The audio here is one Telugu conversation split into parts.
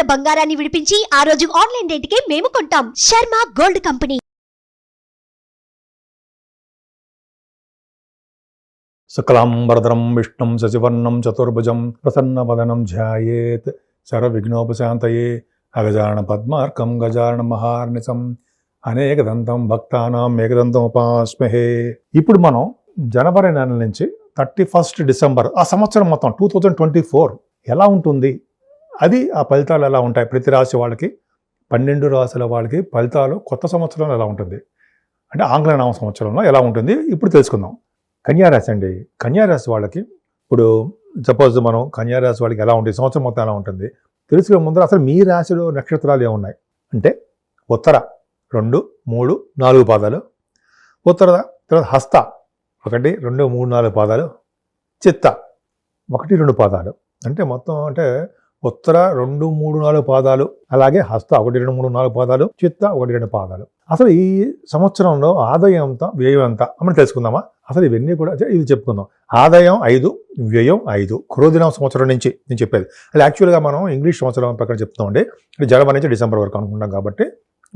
ఉన్న బంగారాన్ని విడిపించి ఆ రోజు ఆన్లైన్ రేటుకే మేము కొంటాం. Sharma gold company. శుక్లాంబరధరం విష్ణుం శశివర్ణం చతుర్భుజం ప్రసన్నవదనం ధ్యాయేత్. సర్వవిఘ్నోపశాంతయే అగజాన పద్మార్కం గజాన మహార్నిశం. అనేకదంతం భక్తానాం ఏకదంతం ఉపాస్మహే ఇప్పుడు మనం జనవరి నెల నుంచి థర్టీ ఫస్ట్ డిసెంబర్ ఆ సంవత్సరం మొత్తం టూ థౌజండ్ ట్వంటీ ఫోర్ ఎలా ఉంటుంది? అది ఆ ఫలితాలు ఎలా ఉంటాయి? ప్రతి రాశి వాళ్ళకి పన్నెండు రాశుల వాళ్ళకి ఫలితాలు కొత్త సంవత్సరంలో ఎలా ఉంటుంది? అంటే ఆంగ్ల నామ సంవత్సరంలో ఎలా ఉంటుంది? ఇప్పుడు తెలుసుకుందాం. కన్యారాశి అండి. కన్యారాశి వాళ్ళకి ఇప్పుడు సపోజ్ మనం కన్యారాశి వాళ్ళకి ఎలా ఉంటుంది? సంవత్సరం మొత్తం ఎలా ఉంటుంది? తెలుసుకునే ముందర అసలు మీ రాశిలో నక్షత్రాలు ఏమున్నాయి? అంటే ఉత్తర రెండు మూడు నాలుగు పాదాలు. ఉత్తర తర్వాత హస్త ఒకటి రెండు మూడు నాలుగు పాదాలు. చిత్త ఒకటి రెండు పాదాలు. అంటే మొత్తం అంటే ఉత్తర రెండు మూడు నాలుగు పాదాలు అలాగే హస్త ఒకటి రెండు మూడు నాలుగు పాదాలు చిత్త ఒకటి రెండు పాదాలు. అసలు ఈ సంవత్సరంలో ఆదాయం ఎంత వ్యయం ఎంత? మనం తెలుసుకుందామా? అసలు ఇవన్నీ కూడా ఇది చెప్పుకుందాం. ఆదాయం ఐదు వ్యయం ఐదు. క్రోధినం సంవత్సరం నుంచి నేను చెప్పేది. అది యాక్చువల్గా మనం ఇంగ్లీష్ సంవత్సరం ప్రకారం చెప్తామండి జనవరి నుంచి డిసెంబర్ వరకు అనుకుంటాం కాబట్టి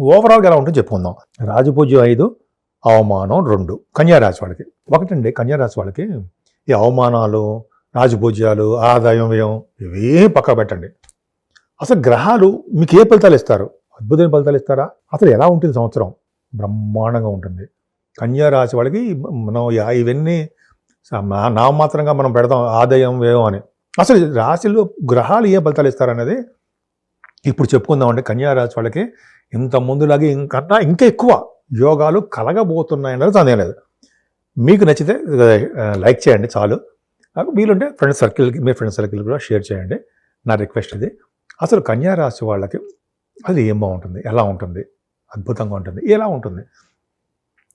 ఓవరాల్గా ఎలా ఉంటుందో చెప్పుకుందాం. రాజపూజ్యం ఐదు అవమానం రెండు. కన్యారాశి వాళ్ళకి. ఒకటండి కన్యారాశి వాళ్ళకి ఈ అవమానాలు రాజభోజ్యాలు ఆదాయం వ్యయం ఇవేం పక్క పెట్టండి. అసలు గ్రహాలు మీకు ఏ ఫలితాలు ఇస్తారు? అద్భుతమైన ఫలితాలు ఇస్తారా? అసలు ఎలా ఉంటుంది సంవత్సరం? బ్రహ్మాండంగా ఉంటుంది. కన్యా రాశి వాళ్ళకి మనం ఇవన్నీ నామమాత్రంగా మనం పెడతాం ఆదాయం వ్యయం అని. అసలు రాశిలో గ్రహాలు ఏ ఫలితాలు ఇస్తారనేది ఇప్పుడు చెప్పుకుందామంటే కన్యా రాశి వాళ్ళకి ఇంత ముందులాగే ఇంకన్నా ఇంకా ఎక్కువ యోగాలు కలగబోతున్నాయన్నది సందేహం లేదు. మీకు నచ్చితే లైక్ చేయండి చాలు. నాకు వీలుంటే ఫ్రెండ్ సర్కిల్కి మీ ఫ్రెండ్ సర్కిల్ కూడా షేర్ చేయండి. నా రిక్వెస్ట్ ఇది. అసలు కన్యారాశి వాళ్ళకి అది ఏం బాగుంటుంది? ఎలా ఉంటుంది? అద్భుతంగా ఉంటుంది. ఎలా ఉంటుంది?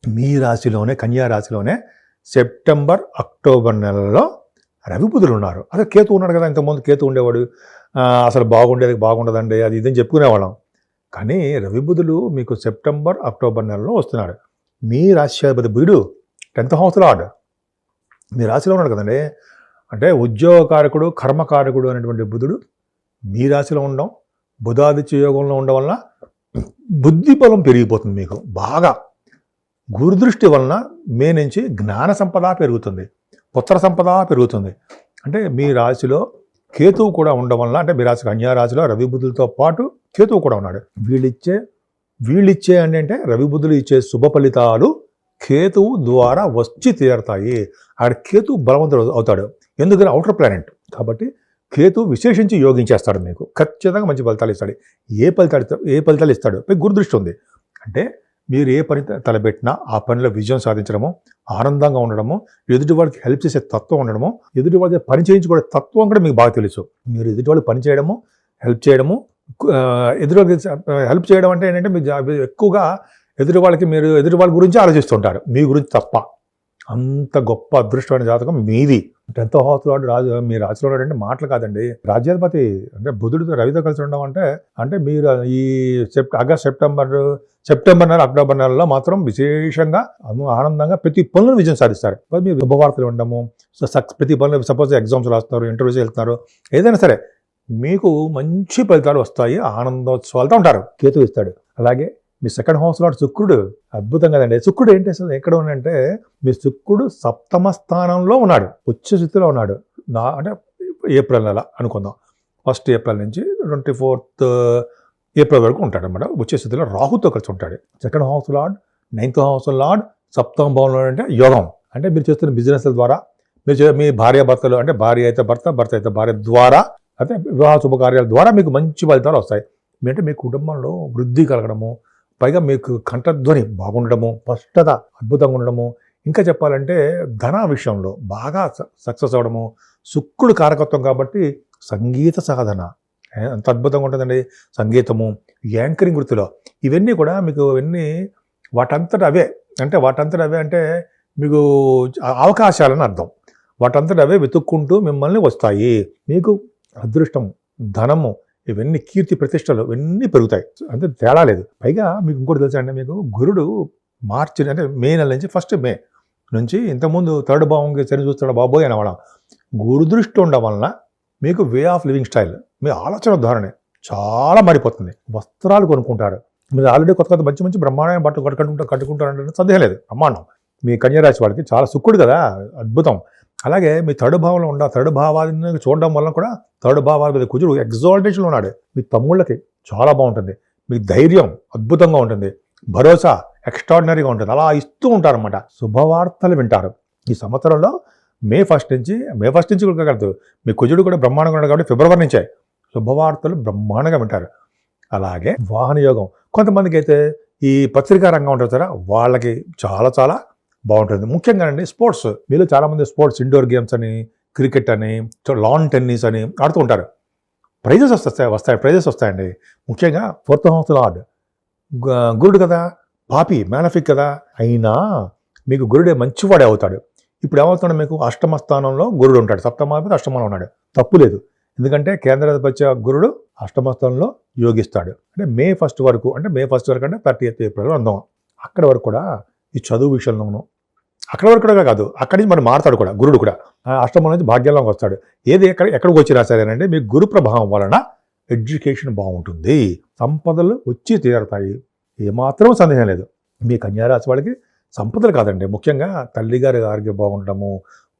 మీ రాశిలోనే కన్యా రాశిలోనే సెప్టెంబర్ అక్టోబర్ నెలలో రవి ఉన్నారు. అసలు కేతు ఉన్నాడు కదా ఇంతకుముందు. కేతు ఉండేవాడు. అసలు బాగుండేది బాగుండదండి. అది ఇదని చెప్పుకునేవాళ్ళం. కానీ రవిబుధులు మీకు సెప్టెంబర్ అక్టోబర్ నెలలో వస్తున్నాడు. మీ రాశ్యాధిపతి బుధుడు టెన్త్ హౌస్లో ఆడు మీ రాశిలో ఉన్నాడు కదండి. అంటే ఉద్యోగకారకుడు కర్మకారకుడు అనేటువంటి బుధుడు మీ రాశిలో ఉండడం బుధాదిత్య యోగంలో ఉండడం వలన బుద్ధి బలం పెరిగిపోతుంది మీకు బాగా. గురుదృష్టి వలన మీ నుంచి జ్ఞాన సంపద పెరుగుతుంది పుత్ర సంపద పెరుగుతుంది. అంటే మీ రాశిలో కేతువు కూడా ఉండడం వలన అంటే మీ రాశి కన్యారాశిలో రవి బుద్ధులతో పాటు కేతువు కూడా ఉన్నాడు. వీళ్ళిచ్చే వీళ్ళిచ్చే అంటే అంటే రవి బుద్ధులు ఇచ్చే శుభ ఫలితాలు కేతువు ద్వారా వచ్చి తీరతాయి. ఆడ కేతు బలవంతుడు అవుతాడు. ఎందుకంటే అవుటర్ ప్లానెట్ కాబట్టి కేతు విశేషించి యోగించేస్తాడు మీకు. ఖచ్చితంగా మంచి ఫలితాలు ఇస్తాడు. ఏ ఫలితాలు ఏ ఫలితాలు ఇస్తాడు? మీకు గురుదృష్టి ఉంది. అంటే మీరు ఏ పని తలబెట్టినా తలపెట్టినా ఆ పనిలో విజయం సాధించడము ఆనందంగా ఉండడము ఎదుటి హెల్ప్ చేసే తత్వం ఉండడము ఎదుటి పని చేయించుకునే తత్వం కూడా మీకు బాగా తెలుసు. మీరు ఎదుటి వాళ్ళు పని చేయడము హెల్ప్ చేయడము ఎదురు ఎదుటి హెల్ప్ చేయడం అంటే ఏంటంటే మీకు ఎక్కువగా ఎదుటి వాళ్ళకి మీరు ఎదుటి వాళ్ళ గురించి ఆలోచిస్తుంటారు. మీ గురించి తప్ప. అంత గొప్ప అదృష్టమైన జాతకం మీది. టెన్త్ హౌస్లో రాజు మీ రాజులో అంటే మాటలు కాదండి. రాజ్యాధిపతి అంటే బుధుడితో రవితో కలిసి ఉండడం అంటే అంటే మీరు ఈ సెప్ట్ ఆగస్ట్ సెప్టెంబర్ సెప్టెంబర్ నెల అక్టోబర్ నెలలో మాత్రం విశేషంగా ఆనందంగా ప్రతి పనులు విజయం సాధిస్తారు. మీరు శుభవార్తలు ఉండము ప్రతి పనులు సపోజ్ ఎగ్జామ్స్ రాస్తున్నారు ఇంటర్వ్యూస్ వెళ్తున్నారు ఏదైనా సరే మీకు మంచి ఫలితాలు వస్తాయి ఆనందోత్సవాలతో ఉంటారు. కేతు ఇస్తాడు. అలాగే మీ సెకండ్ హౌస్లో శుక్రుడు అద్భుతం కదండి. శుక్రుడు ఏంటి అసలు? ఎక్కడ ఉన్నాడంటే మీ శుక్రుడు సప్తమ స్థానంలో ఉన్నాడు. ఉచ్చ స్థితిలో ఉన్నాడు. నా అంటే ఏప్రిల్ నెల అనుకుందాం. ఫస్ట్ ఏప్రిల్ నుంచి ట్వంటీ ఫోర్త్ ఏప్రిల్ వరకు ఉంటాడు అనమాట ఉచ్చ స్థితిలో రాహుతో కలిసి ఉంటాడు. Second house lord ninth house lord సప్తమ భవనంలో అంటే యోగం. అంటే మీరు చేస్తున్న బిజినెస్ల ద్వారా మీరు మీ భార్య భర్తలు అంటే భార్య అయితే భర్త భర్త అయితే భార్య ద్వారా అయితే వివాహ శుభకార్యాల ద్వారా మీకు మంచి ఫలితాలు వస్తాయి. మీ అంటే మీ కుటుంబంలో వృద్ధి కలగడము పైగా మీకు కంఠధ్వని బాగుండడము స్పష్టత అద్భుతంగా ఉండడము. ఇంకా చెప్పాలంటే ధన విషయంలో బాగా సక్సెస్ అవ్వడము శుక్రుడు కారకత్వం కాబట్టి సంగీత సాధన. అంత ఎంత అద్భుతంగా ఉంటుందండి సంగీతము యాంకరింగ్ వృత్తిలో. ఇవన్నీ కూడా మీకు ఇవన్నీ వాటంతట అవే. అంటే వాటంతట అవే అంటే మీకు అవకాశాలని అర్థం. వాటంతట అవే వెతుక్కుంటూ మిమ్మల్ని వస్తాయి. మీకు అదృష్టం ధనము ఇవన్నీ కీర్తి ప్రతిష్టలు ఇవన్నీ పెరుగుతాయి. అంటే తేడా లేదు. పైగా మీకు ఇంకోటి తెలుసా అంటే మీకు? గురుడు మార్చి అంటే మే నెల నుంచి ఫస్ట్ మే నుంచి ఇంతకుముందు థర్డ్ భావంకి సరి చూస్తాడు బాబోయ్ అనేవాళ్ళం. గురుదృష్టి ఉండడం వలన మీకు వే ఆఫ్ లివింగ్ స్టైల్ మీ ఆలోచన ధోరణి చాలా మారిపోతుంది. వస్త్రాలు కొనుక్కుంటారు. మీరు ఆల్రెడీ కొత్త కొత్త మంచి మంచి బ్రహ్మాండమైన బట్టలు కట్టుకుంటారు కట్టుకుంటారంటే సందేహం లేదు. బ్రహ్మాండం. మీ కన్యరాశి వాళ్ళకి చాలా సుక్కుడు కదా అద్భుతం. అలాగే మీ థర్డ్ భావంలో ఉన్న థర్డ్ భావాన్ని చూడడం వల్ల కూడా థర్డ్ భావాల మీద కుజుడు ఎగ్జాల్టేషన్లో ఉన్నాడు. మీ తమ్ముళ్ళకి చాలా బాగుంటుంది. మీ ధైర్యం అద్భుతంగా ఉంటుంది. భరోసా ఎక్స్ట్రాడినరీగా ఉంటుంది. అలా ఇస్తూ ఉంటారన్నమాట. శుభవార్తలు వింటారు. ఈ సంవత్సరంలో మే ఫస్ట్ నుంచి మే ఫస్ట్ నుంచి కూడా కాదు మీ కుజుడు కూడా బ్రహ్మాండంగా ఉన్నాడు కాబట్టి ఫిబ్రవరి నుంచే శుభవార్తలు బ్రహ్మాండంగా వింటారు. అలాగే వాహన యోగం. కొంతమందికి అయితే ఈ పత్రికా రంగం ఉంటారు కదా వాళ్ళకి చాలా చాలా బాగుంటుంది. ముఖ్యంగా అండి స్పోర్ట్స్. మీలో చాలామంది స్పోర్ట్స్ ఇండోర్ గేమ్స్ అని క్రికెట్ అని లాన్ టెన్నిస్ అని ఆడుతూ ఉంటారు. ప్రైజెస్ వస్తాయి వస్తాయి ప్రైజెస్ వస్తాయండి. ముఖ్యంగా ఫోర్త్ హౌస్ లార్డ్ గురుడు కదా పాపి మేనఫిక్ కదా. అయినా మీకు గురుడే మంచివాడే అవుతాడు. ఇప్పుడు ఏమవుతున్నాడు మీకు? అష్టమ స్థానంలో గురుడు ఉంటాడు. సప్తమాధిపతి అష్టమంలో ఉన్నాడు. తప్పు లేదు. ఎందుకంటే కేంద్రాధిపత్య గురుడు అష్టమ స్థానంలో యోగిస్తాడు. అంటే మే ఫస్ట్ వరకు అంటే మే ఫస్ట్ వరకు అంటే థర్టీ ఎయిత్ ఏప్రిల్ అందాం. అక్కడ వరకు కూడా ఈ చదువు విషయంలోనూ. అక్కడ వరకు కూడా కాదు అక్కడి నుంచి మరి మారుతాడు కూడా గురుడు కూడా. అష్టమం నుంచి భాగ్యంలోకి వస్తాడు. ఏది ఎక్కడ ఎక్కడికి వచ్చినా సరేనంటే మీ గురు ప్రభావం వలన ఎడ్యుకేషన్ బాగుంటుంది. సంపదలు వచ్చి తీరుతాయి. ఏమాత్రం సందేహం లేదు. మీ కన్యారాశి వాళ్ళకి సంపదలు కాదండి. ముఖ్యంగా తల్లిగారి ఆరోగ్యం బాగుండడము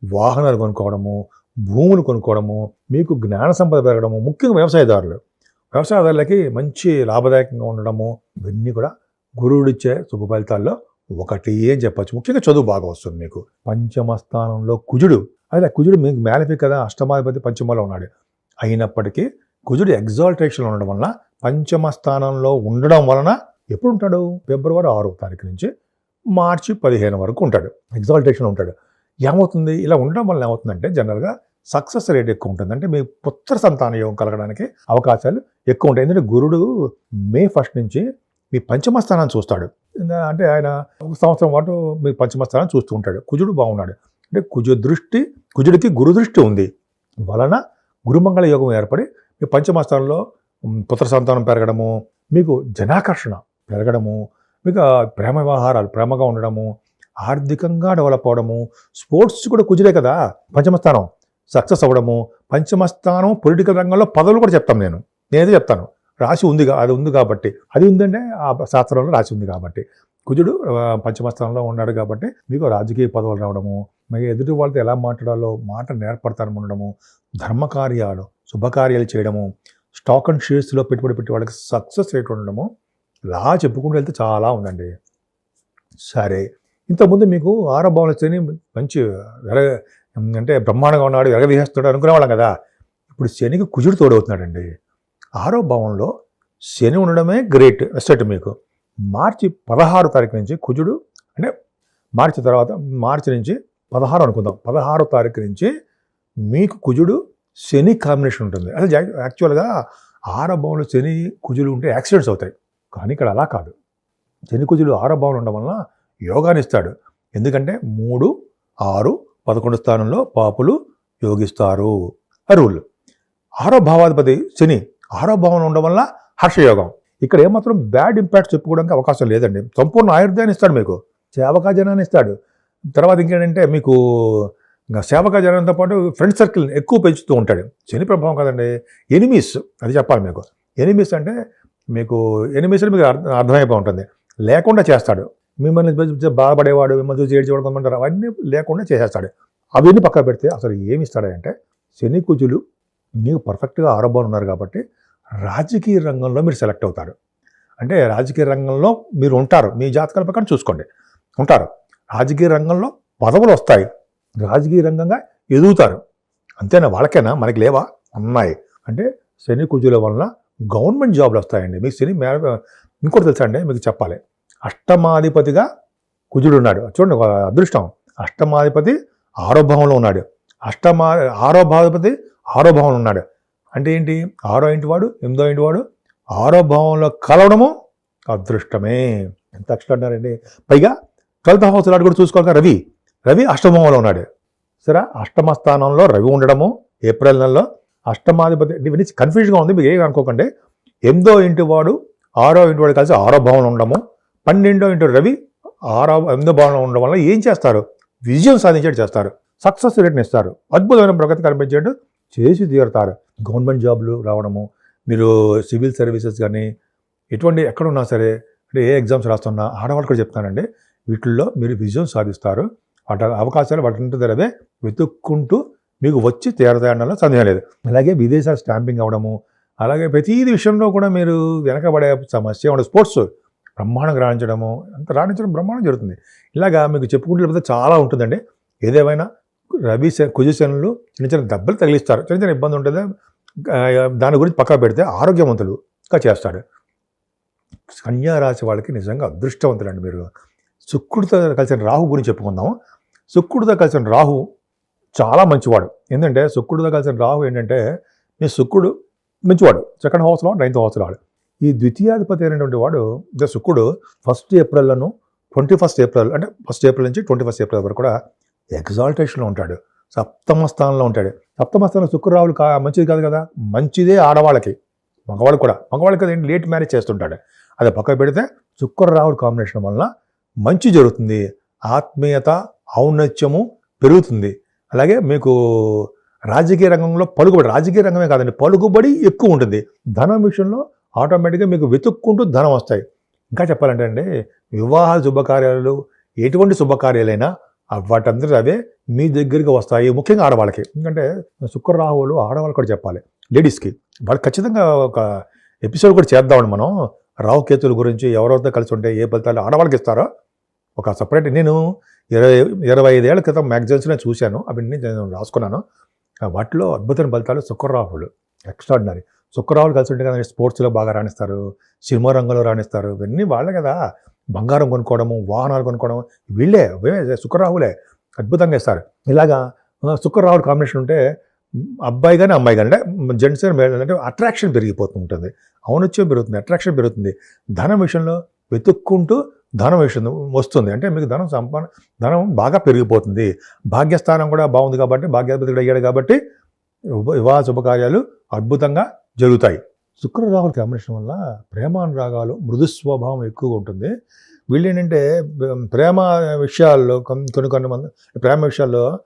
వాహనాలు కొనుక్కోవడము భూములు కొనుక్కోవడము మీకు జ్ఞాన సంపద పెరగడము ముఖ్యంగా వ్యవసాయదారులు. వ్యవసాయదారులకి మంచి లాభదాయకంగా ఉండడము ఇవన్నీ కూడా గురువుడిచ్చే శుభ ఫలితాల్లో ఒకటి అని చెప్పచ్చు? ముఖ్యంగా చదువు బాగా వస్తుంది మీకు. పంచమ స్థానంలో కుజుడు. అదే కుజుడు మీకు మేనఫిక్ కదా అష్టమాధిపతి పంచమలో ఉన్నాడు. అయినప్పటికీ కుజుడు ఎగ్జాల్టేషన్ ఉండడం వలన పంచమ స్థానంలో ఉండడం వలన ఎప్పుడు ఉంటాడు? ఫిబ్రవరి ఆరో తారీఖు నుంచి మార్చి పదిహేను వరకు ఉంటాడు. ఎగ్జాల్టేషన్ ఉంటాడు. ఏమవుతుంది? ఇలా ఉండడం వల్ల ఏమవుతుందంటే జనరల్గా సక్సెస్ రేట్ ఎక్కువ ఉంటుంది. అంటే మీ పుత్ర సంతాన యోగం కలగడానికి అవకాశాలు ఎక్కువ ఉంటాయి. ఎందుకంటే గురుడు మే ఫస్ట్ నుంచి మీ పంచమ స్థానాన్ని చూస్తాడు అంటే ఆయన ఒక సంవత్సరం పాటు మీ పంచమ స్థానాన్ని చూస్తూ ఉంటాడు. కుజుడు బాగున్నాడు. అంటే కుజు దృష్టి కుజుడికి గురు దృష్టి ఉంది. వలన గురుమంగళ యోగం ఏర్పడి మీ పంచమ స్థానంలో పుత్ర సంతానం పెరగడము మీకు జనాకర్షణ పెరగడము మీకు ప్రేమ వ్యవహారాలు ప్రేమగా ఉండడము ఆర్థికంగా డెవలప్ అవడము స్పోర్ట్స్ కూడా కుజుడే కదా పంచమస్థానం. సక్సెస్ అవ్వడము పంచమస్థానం పొలిటికల్ రంగంలో పదవులు కూడా చెప్తాను నేను. నేనేది చెప్తాను. రాసి ఉంది అది ఉంది కాబట్టి. అది ఉందంటే ఆ శాస్త్రంలో రాసి ఉంది కాబట్టి. కుజుడు పంచమస్థానంలో పంచమ స్థానంలో ఉన్నాడు కాబట్టి మీకు రాజకీయ పదవులు రావడము మీకు ఎదుటి వాళ్ళతో ఎలా మాట్లాడాలో మాట నేర్పడతాను ఉండడము ధర్మకార్యాలు శుభకార్యాలు చేయడము స్టాక్ అండ్ షేర్స్లో పెట్టుబడి పెట్టి వాళ్ళకి సక్సెస్ రేట్ ఉండడము ఇలా చెప్పుకుంటూ వెళ్తే చాలా ఉందండి. సరే ఇంతకుముందు మీకు ఆరో భావన మంచి ఎరగ అంటే బ్రహ్మాండంగా ఉన్నాడు ఎరగదీసేస్తున్నాడు అనుకునేవాళ్ళం కదా. ఇప్పుడు శనికి కుజుడు తోడవుతున్నాడండి. ఆరో భావంలో శని ఉండడమే గ్రేట్ ఎస్టెట్ మీకు. మార్చి పదహారు తారీఖు నుంచి కుజుడు అంటే మార్చి తర్వాత మార్చి నుంచి పదహారు అనుకుందాం. పదహారో తారీఖు నుంచి మీకు కుజుడు శని కాంబినేషన్ ఉంటుంది. అసలు యాక్చువల్గా ఆరో భావంలో శని కుజులు ఉంటే యాక్సిడెంట్స్ అవుతాయి. కానీ ఇక్కడ అలా కాదు. శని కుజులు ఆరో భావం ఉండడం వలన యోగాన్ని ఇస్తాడు. ఎందుకంటే మూడు ఆరు పదకొండు స్థానంలో పాపులు యోగిస్తారు. అరువులు ఆరో భావాధిపతి శని ఆరో భావన ఉండడం వల్ల హర్షయోగం. ఇక్కడ ఏమాత్రం బ్యాడ్ ఇంపాక్ట్ చెప్పుకోవడానికి అవకాశం లేదండి. సంపూర్ణ ఆయుర్దాన్ని ఇస్తాడు మీకు. సేవకా జనాన్ని ఇస్తాడు. తర్వాత ఇంకేంటంటే మీకు ఇంకా సేవకా జనంతో పాటు ఫ్రెండ్ సర్కిల్ ఎక్కువ పెంచుతూ ఉంటాడు. శని ప్రభావం కదండి. ఎనిమీస్ అది చెప్పాలి మీకు. ఎనిమీస్ అంటే మీకు ఎనిమీస్ మీకు అర్థమైపో ఉంటుంది. లేకుండా చేస్తాడు. మిమ్మల్ని బాధపడేవాడు మిమ్మల్ని చూసి ఏడ్చేవాడు అవన్నీ లేకుండా చేసేస్తాడు. అవన్నీ పక్కన పెడితే అసలు ఏమి ఇస్తాడంటే శని కుజులు మీకు పర్ఫెక్ట్గా ఆరోగ్యం ఉన్నారు కాబట్టి రాజకీయ రంగంలో మీరు సెలెక్ట్ అవుతారు. అంటే రాజకీయ రంగంలో మీరు ఉంటారు. మీ జాతకాల ప్రకారం చూసుకోండి. ఉంటారు. రాజకీయ రంగంలో పదవులు వస్తాయి. రాజకీయ రంగంగా ఎదుగుతారు. అంతేనా? వాళ్ళకేనా? మనకి లేవా? ఉన్నాయి. అంటే శని కుజుల వలన గవర్నమెంట్ జాబ్లు వస్తాయండి. మీకు శని మే ఇంకోటి తెలుసా అండి? మీకు చెప్పాలి. అష్టమాధిపతిగా కుజుడు ఉన్నాడు. చూడండి అదృష్టం. అష్టమాధిపతి ఆరో భావంలో ఉన్నాడు. అష్టమా ఆరో భావాధిపతి ఆరో భావంలో ఉన్నాడు. అంటే ఏంటి? ఆరో ఇంటి వాడు ఎనిమిదో ఇంటి వాడు ఆరో భావంలో కలవడము అదృష్టమే. ఎంత అక్షరాడినారండి పైగా ట్వెల్త్ హౌస్ లాడు కూడా చూసుకోవాలి రవి. రవి అష్టమంలో ఉన్నాడు. సరే అష్టమ స్థానంలో రవి ఉండడము ఏప్రిల్ నెలలో అష్టమాధిపతి ఇవన్నీ కన్ఫ్యూజ్గా ఉంది మీకు ఏం అనుకోకండి. ఎనిమిదో ఇంటి వాడు ఆరో ఇంటి వాడు కలిసి ఆరో భావంలో ఉండము పన్నెండో ఇంటి రవి ఆరో ఎనిమిదో భావంలో ఉండడం వల్ల ఏం చేస్తారు? విజయం సాధించేట్టు చేస్తారు. సక్సెస్ రేట్ని ఇస్తారు. అద్భుతమైన ప్రగతి కనిపించేట్టు చేసి తీరుతారు. గవర్నమెంట్ జాబ్లు రావడము మీరు సివిల్ సర్వీసెస్ కానీ ఎటువంటి ఎక్కడున్నా సరే అంటే ఏ ఎగ్జామ్స్ రాస్తున్నా ఆడవాళ్ళు కూడా చెప్తానండి వీటిల్లో మీరు విజయం సాధిస్తారు. వాటి అవకాశాలు వాటి అవే వెతుక్కుంటూ మీకు వచ్చి తీరతాయడంలో సందేహం లేదు. అలాగే విదేశాలు స్టాంపింగ్ అవ్వడము అలాగే ప్రతిదీ విషయంలో కూడా మీరు వెనకబడే సమస్య ఉండదు స్పోర్ట్స్ బ్రహ్మాండం రాణించడము అంత రాణించడం బ్రహ్మాండం జరుగుతుంది. ఇలాగా మీకు చెప్పుకుంటే చాలా ఉంటుందండి. ఏదేమైనా రబీ కుజశనంలో చిన్న చిన్న దెబ్బలు తగిలిస్తారు. చిన్న చిన్న ఇబ్బంది ఉంటుందా? దాని గురించి పక్కా పెడితే ఆరోగ్యవంతులుగా చేస్తాడు కన్యా రాశి వాళ్ళకి నిజంగా అదృష్టవంతులండి మీరు. శుక్రుడితో కలిసిన రాహు గురించి చెప్పుకుందాం శుక్రుడితో కలిసిన రాహు చాలా మంచివాడు. ఏంటంటే శుక్రుడితో కలిసిన రాహు ఏంటంటే మీ శుక్రుడు మంచివాడు. సెకండ్ హౌస్లో నైన్త్ హౌస్లో వాడు ఈ ద్వితీయాధిపతి అయినటువంటి వాడు శుక్రుడు ఫస్ట్ ఏప్రిల్లను ట్వంటీ ఫస్ట్ ఏప్రిల్ అంటే ఫస్ట్ ఏప్రిల్ నుంచి ట్వంటీ ఫస్ట్ ఏప్రిల్ వరకు కూడా ఎగ్జాల్టేషన్లో ఉంటాడు. సప్తమ స్థానంలో ఉంటాడు. సప్తమ స్థానంలో శుక్రరావులు కా మంచిది కాదు కదా? మంచిదే ఆడవాళ్ళకి. మగవాళ్ళు కూడా. మగవాళ్ళకి కదా లేట్ మ్యారేజ్ చేస్తుంటాడు. అది పక్కకు పెడితే శుక్రరావుల కాంబినేషన్ వలన మంచి జరుగుతుంది. ఆత్మీయత ఔన్నత్యము పెరుగుతుంది. అలాగే మీకు రాజకీయ రంగంలో పలుకుబడి రాజకీయ రంగమే కాదండి పలుకుబడి ఎక్కువ ఉంటుంది. ధనం విషయంలో ఆటోమేటిక్గా మీకు వెతుక్కుంటూ ధనం వస్తాయి. ఇంకా చెప్పాలంటే అండి వివాహ శుభకార్యాలు ఎటువంటి శుభకార్యాలైనా వాటందరూ అవే మీ దగ్గరికి వస్తాయి ముఖ్యంగా ఆడవాళ్ళకి. ఎందుకంటే శుక్రరాహువులు ఆడవాళ్ళు కూడా చెప్పాలి. లేడీస్కి. వాళ్ళు ఖచ్చితంగా ఒక ఎపిసోడ్ కూడా చేద్దామండి మనం రాహు కేతుల గురించి ఎవరెవరితో కలిసి ఉంటే ఏ ఫలితాలు ఆడవాళ్ళకి ఇస్తారో ఒక సపరేట్ నేను ఇరవై ఇరవై ఐదేళ్ళ క్రితం మ్యాగజైన్స్లో చూశాను. అవన్నీ నేను రాసుకున్నాను. వాటిలో అద్భుతమైన ఫలితాలు శుక్రరాహులు ఎక్స్ట్రాడినరీ. శుక్రరాహులు కలిసి ఉంటే కదా స్పోర్ట్స్లో బాగా రాణిస్తారు సినిమా రంగంలో రాణిస్తారు. ఇవన్నీ వాళ్ళే కదా. బంగారం కొనుక్కోవడము వాహనాలు కొనుక్కోవడం వీళ్ళే అవే శుక్రరాహులే. అద్భుతంగా ఇస్తారు. ఇలాగా ఆ, శుక్రరాహుల కాంబినేషన్ ఉంటే అబ్బాయి కానీ అమ్మాయి కానీ అంటే జెంట్స్ కానీ అంటే అట్రాక్షన్ పెరిగిపోతూ ఉంటుంది. ఔనత్యం పెరుగుతుంది అట్రాక్షన్ పెరుగుతుంది. ధనం విషయంలో వెతుక్కుంటూ ధనం విషయం వస్తుంది. అంటే మీకు ధనం సంపాదన ధనం బాగా పెరిగిపోతుంది. భాగ్యస్థానం కూడా బాగుంది కాబట్టి భాగ్యాధిపతి కూడా అయ్యాడు కాబట్టి వివాహ శుభకార్యాలు అద్భుతంగా జరుగుతాయి. శుక్ర రాహుల కాంబినేషన్ వల్ల ప్రేమానురాగాలు మృదు స్వభావం ఎక్కువగా ఉంటుంది. వీళ్ళు ఏంటంటే ప్రేమ విషయాల్లో కొన్ని కొన్ని కొన్ని మంది ప్రేమ విషయాల్లో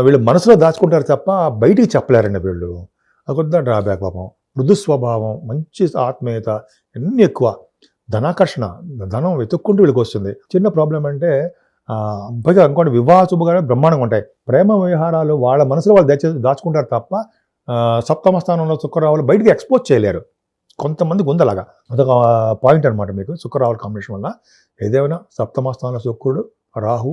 వీళ్ళు మనసులో దాచుకుంటారు తప్ప బయటికి చెప్పలేరండి వీళ్ళు. అక్కడ డ్రాబ్యాక్ పాపం. మృదు స్వభావం మంచి ఆత్మీయత అన్నీ ఎక్కువ. ధనాకర్షణ ధనం వెతుక్కుంటూ వీళ్ళకి వస్తుంది. చిన్న ప్రాబ్లం అంటే ఆ, పైగా అనుకోండి వివాహ శుభకార్యాలు బ్రహ్మాండంగా ఉంటాయి. ప్రేమ వ్యవహారాలు వాళ్ళ మనసులో వాళ్ళు దాచి దాచుకుంటారు తప్ప సప్తమ స్థానంలో శుక్రరావులు బయటికి ఎక్స్పోజ్ చేయలేరు. కొంతమంది గుందలాగా అదొక పాయింట్ అనమాట మీకు. శుక్రరావుల కాంబినేషన్ వల్ల ఏదేమైనా సప్తమ స్థానంలో శుక్రుడు రాహు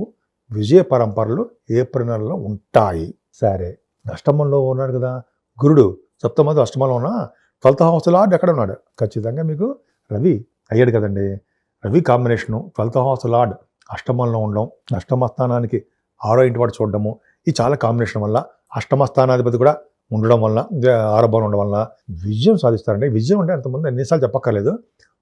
విజయ పరంపరలు ఏప్రిల్ నెలలో ఉంటాయి. సరే. అష్టమంలో ఉన్నాడు కదా గురుడు. సప్తమంది అష్టమంలో ఉన్న ట్వెల్త్ హౌస్ లార్డ్ ఎక్కడ ఉన్నాడు? ఖచ్చితంగా మీకు రవి అయ్యాడు కదండి. Ravi combination twelfth house lord అష్టమంలో ఉండడం అష్టమ స్థానానికి ఆరో ఇంటి వాడు చూడడము ఇది చాలా కాంబినేషన్ వల్ల అష్టమ స్థానాధిపతి కూడా ఉండడం వల్ల ఇదే ఆరంభం ఉండడం వల్ల విజయం సాధిస్తారండి. విజయం అంటే అంతమంది ఎన్నిసార్లు చెప్పక్కర్లేదు.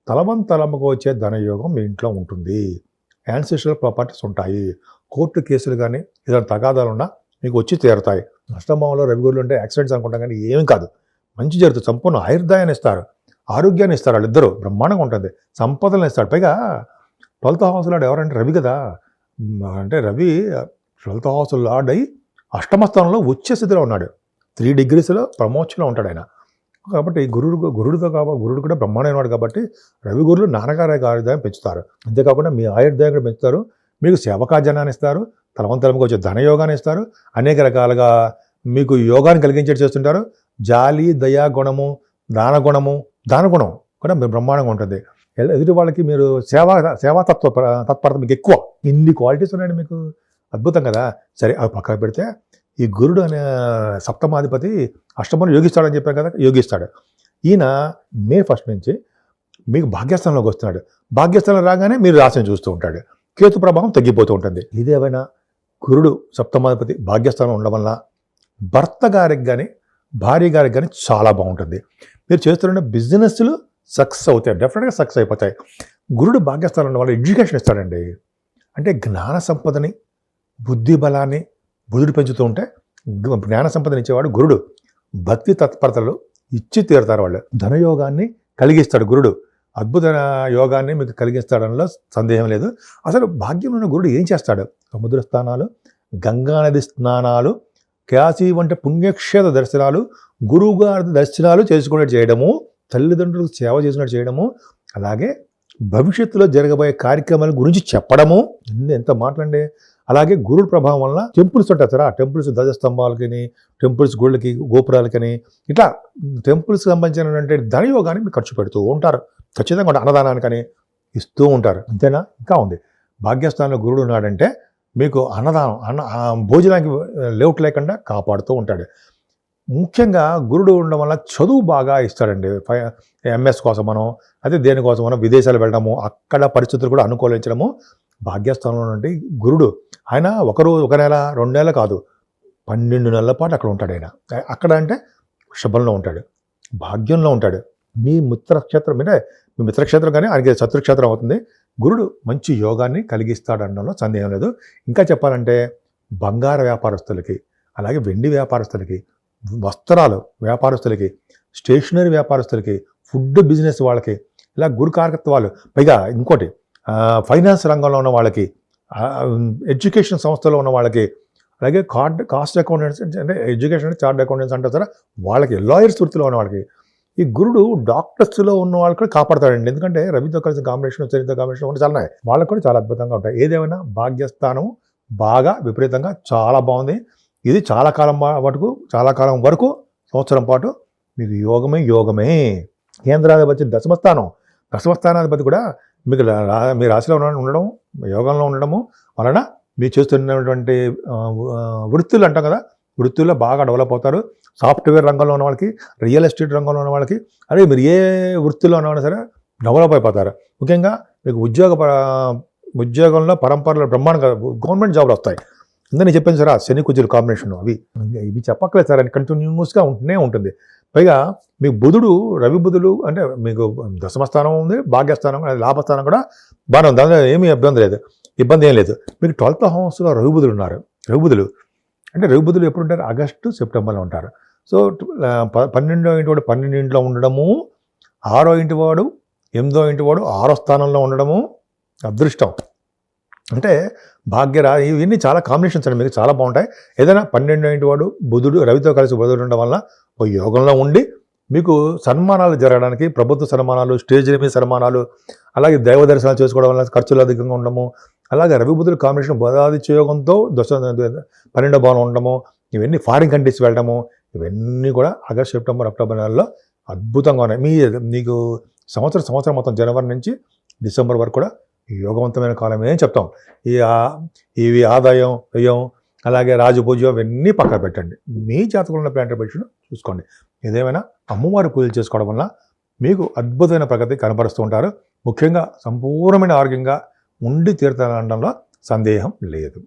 తలవం తలముకు వచ్చే ధనయోగం మీ ఇంట్లో ఉంటుంది. యాన్సిస్ట్రల్ ప్రాపర్టీస్ ఉంటాయి. కోర్టు కేసులు కానీ ఏదైనా తగాదాలు ఉన్నా మీకు వచ్చి తీరుతాయి. అష్టమంలో రవిగురులు ఉంటే యాక్సిడెంట్స్ అనుకుంటాం కానీ ఏమి కాదు. మంచి జరుగుతుంది. సంపూర్ణ ఆయుర్దాయాన్ని ఇస్తారు. ఆరోగ్యాన్ని ఇస్తారు వాళ్ళిద్దరూ. బ్రహ్మాండంగా ఉంటుంది. సంపదలను ఇస్తాడు పైగా ట్వెల్త్ హౌస్ లాడ్ ఎవరంటే రవి కదా. అంటే రవి ట్వెల్త్ హౌస్ లాడ్ అయి అష్టమ స్థానంలో వచ్చే స్థితిలో ఉన్నాడు. త్రీ డిగ్రీస్లో ప్రమోషన్లో ఉంటాడు ఆయన. కాబట్టి గురుడు గురుడితో కాబట్టి గురుడు కూడా బ్రహ్మాండమైన వాడు కాబట్టి రవి గురులు నాన్నగారి ఆయుర్దాయం పెంచుతారు. అంతేకాకుండా మీ ఆయుర్దాయం కూడా పెంచుతారు. మీకు సేవకాజనాన్ని ఇస్తారు. తలవంతలంగా వచ్చే ధనయోగాన్ని ఇస్తారు. అనేక రకాలుగా మీకు యోగాన్ని కలిగించేట్టు చేస్తుంటారు. జాలి దయా గుణము దాన గుణము దాన గుణం కూడా మీరు బ్రహ్మాండంగా ఉంటుంది. ఎదుటి వాళ్ళకి మీరు సేవా సేవాతత్వ తత్పరత మీకు ఎక్కువ. ఇన్ని క్వాలిటీస్ ఉన్నాయండి మీకు. అద్భుతం కదా. సరే అవి పక్కన పెడితే ఈ గురుడు అనే సప్తమాధిపతి అష్టమను యోగిస్తాడని చెప్పాను కదా యోగిస్తాడు. ఈయన మే ఫస్ట్ నుంచి మీకు భాగ్యస్థానంలోకి వస్తున్నాడు. భాగ్యస్థానం రాగానే మీరు రాశిని చూస్తూ ఉంటాడు. కేతు ప్రభావం తగ్గిపోతూ ఉంటుంది. ఇదేమైనా గురుడు సప్తమాధిపతి భాగ్యస్థానం ఉండడం వల్ల భర్త గారికి కానీ భార్య గారికి కానీ చాలా బాగుంటుంది. మీరు చేస్తున్న బిజినెస్లు సక్సెస్ అవుతాయి. డెఫినెట్గా సక్సెస్ అయిపోతాయి. గురుడు భాగ్యస్థానం ఉండడం వల్ల ఎడ్యుకేషన్ ఇస్తాడండి. అంటే జ్ఞాన సంపదని బుద్ధి బలాన్ని బుధుడు పెంచుతూ ఉంటే జ్ఞాన సంపదను ఇచ్చేవాడు గురుడు. భక్తి తత్పరతలు ఇచ్చి తీరుతారు వాళ్ళు. ధనయోగాన్ని కలిగిస్తాడు గురుడు. అద్భుత యోగాన్ని మీకు కలిగిస్తాడంలో సందేహం లేదు. అసలు భాగ్యం ఉన్న గురుడు ఏం చేస్తాడు? సముద్ర స్నానాలు గంగా నది స్నానాలు కాశీ వంటి పుణ్యక్షేత్ర దర్శనాలు గురువుగారి దర్శనాలు చేసుకునేట్టు చేయడము తల్లిదండ్రులకు సేవ చేసినట్టు చేయడము అలాగే భవిష్యత్తులో జరగబోయే కార్యక్రమాల గురించి చెప్పడము. ఎంత మాట్లాడే. అలాగే గురుడు ప్రభావం వలన టెంపుల్స్ ఉంటాయి సార్ ఆ టెంపుల్స్ ధ్వజస్తంభాలకని టెంపుల్స్ గుళ్ళకి గోపురాలకని ఇట్లా టెంపుల్స్ సంబంధించినటువంటి ధనయోగాన్ని మీరు ఖర్చు పెడుతూ ఉంటారు. ఖచ్చితంగా ఉంటారు. అన్నదానానికని ఇస్తూ ఉంటారు. అంతేనా? ఇంకా ఉంది. భాగ్యస్థానంలో గురుడు ఉన్నాడంటే మీకు అన్నదానం అన్న భోజనానికి లేవుట్ లేకుండా కాపాడుతూ ఉంటాడు. ముఖ్యంగా గురుడు ఉండడం వల్ల చదువు బాగా ఇస్తాడండి. ఎంఎస్ కోసం మనం అదే దేనికోసం మనం విదేశాలు వెళ్ళడము అక్కడ పరిస్థితులు కూడా అనుకూలించడము భాగ్యస్థానంలో నుండి గురుడు. ఆయన ఒకరోజు ఒక నెల రెండు నెలలు కాదు పన్నెండు నెలల పాటు అక్కడ ఉంటాడు ఆయన. అక్కడ అంటే శుభంలో ఉంటాడు భాగ్యంలో ఉంటాడు. మీ మిత్రక్షేత్రం అంటే మీ మిత్రక్షేత్రం కానీ ఆయనకి శత్రుక్షేత్రం అవుతుంది. గురుడు మంచి యోగాన్ని కలిగిస్తాడు అనడంలో సందేహం లేదు. ఇంకా చెప్పాలంటే బంగార వ్యాపారస్తులకి అలాగే వెండి వ్యాపారస్తులకి వస్త్రాలు వ్యాపారస్తులకి స్టేషనరీ వ్యాపారస్తులకి ఫుడ్ బిజినెస్ వాళ్ళకి ఇలా గురు కారకత్వాలు పైగా ఇంకోటి ఫైనాన్స్ రంగంలో ఉన్న వాళ్ళకి ఎడ్యుకేషన్ సంస్థలో ఉన్న వాళ్ళకి అలాగే కార్డ్ కాస్ట్ అకౌంటెంట్స్ అంటే ఎడ్యుకేషన్ చార్ట్ అకౌంటెంట్స్ అంటారు సార్ వాళ్ళకి లాయర్స్ వృత్తిలో ఉన్న వాళ్ళకి ఈ గురుడు డాక్టర్స్లో ఉన్న వాళ్ళు కూడా కాపాడతాడండి. ఎందుకంటే రవితో కలిసి కాంబినేషన్ చరిత్ర కాంబినేషన్ కూడా చాలా ఉన్నాయి. వాళ్ళకి కూడా చాలా అద్భుతంగా ఉంటాయి. ఏదేమైనా భాగ్యస్థానం బాగా విపరీతంగా చాలా బాగుంది. ఇది చాలా కాలం వరకు చాలా కాలం వరకు సంవత్సరం పాటు మీకు యోగమే యోగమే. కేంద్రాధిపతి దశమస్థానం. దశమస్థానాధిపతి కూడా మీకు మీ రాశిలో ఉన్న- ఉండడం యోగంలో ఉండడము వలన మీరు చేస్తున్నటువంటి వృత్తులు అంటాం కదా వృత్తుల్లో బాగా డెవలప్ అవుతారు. సాఫ్ట్వేర్ రంగంలో ఉన్న వాళ్ళకి రియల్ ఎస్టేట్ రంగంలో ఉన్న వాళ్ళకి అదే మీరు ఏ వృత్తిలో ఉన్నా సరే డెవలప్ అయిపోతారు. ముఖ్యంగా మీకు ఉద్యోగ ప- ఉద్యోగంలో పరంపరలో బ్రహ్మాండంగా గవర్నమెంట్ జాబ్లు వస్తాయి. ఇందని నేను చెప్పాను సార్ ఆ శని కుజులు కాంబినేషన్ అవి. ఇవి చెప్పక్కలేదు సార్ అని కంటిన్యూస్గా ఉంటూనే ఉంటుంది. పైగా మీకు బుధుడు రవి బుధుడు అంటే మీకు దశమస్థానం ఉంది భాగ్యస్థానం లాభస్థానం కూడా బాగానే ఉంది. దానిలో ఏమీ ఇబ్బంది లేదు. ఇబ్బంది ఏం లేదు. మీకు ట్వెల్త్ హౌస్లో రవి బుధుడు ఉన్నారు. రవి బుధులు. అంటే రవి బుధులు ఎప్పుడు ఉంటారు? ఆగస్టు సెప్టెంబర్లో ఉంటారు. సో ప- పన్నెండో ఇంటి వాడు పన్నెండు ఇంట్లో ఉండడము ఆరో ఇంటి వాడు ఎనిమిదో ఇంటి వాడు ఆరో స్థానంలో ఉండడము అదృష్టం. అంటే భాగ్యరా ఇవన్నీ చాలా కాంబినేషన్స్ అండి మీకు చాలా బాగుంటాయి. ఏదైనా పన్నెండు ఇంటి వాడు బుధుడు రవితో కలిసి బుధుడు ఉండడం వల్ల ఒక యోగంలో ఉండి మీకు సన్మానాలు జరగడానికి ప్రభుత్వ సన్మానాలు స్టేజ్ మీద సన్మానాలు అలాగే దైవ దర్శనాలు చేసుకోవడం వల్ల ఖర్చులు అధికంగా ఉండము అలాగే రవి బుధుడు కాంబినేషన్ బుధాది యోగంతో దశ పన్నెండో భావన ఉండడము ఇవన్నీ ఫారిన్ కంట్రీస్ వెళ్ళడము ఇవన్నీ కూడా ఆగస్ట్ సెప్టెంబర్ అక్టోబర్ నెలలో అద్భుతంగా ఉన్నాయి. మీ మీకు సంవత్సరం సంవత్సరం మొత్తం జనవరి నుంచి డిసెంబర్ వరకు కూడా యోగవంతమైన కాలమే అని చెప్తాం. ఈ ఇవి ఆదాయం వ్యయం అలాగే రాజపూజ అవన్నీ పక్కన పెట్టండి. మీ జాతకంలో ఉన్న ప్లాంటర్ పెట్టుకుని చూసుకోండి. ఏదేమైనా అమ్మవారి పూజలు చేసుకోవడం వల్ల మీకు అద్భుతమైన ప్రగతి కనపరుస్తూ ఉంటారు. ముఖ్యంగా సంపూర్ణమైన ఆరోగ్యంగా ఉండి తీరుతానడంలో సందేహం లేదు.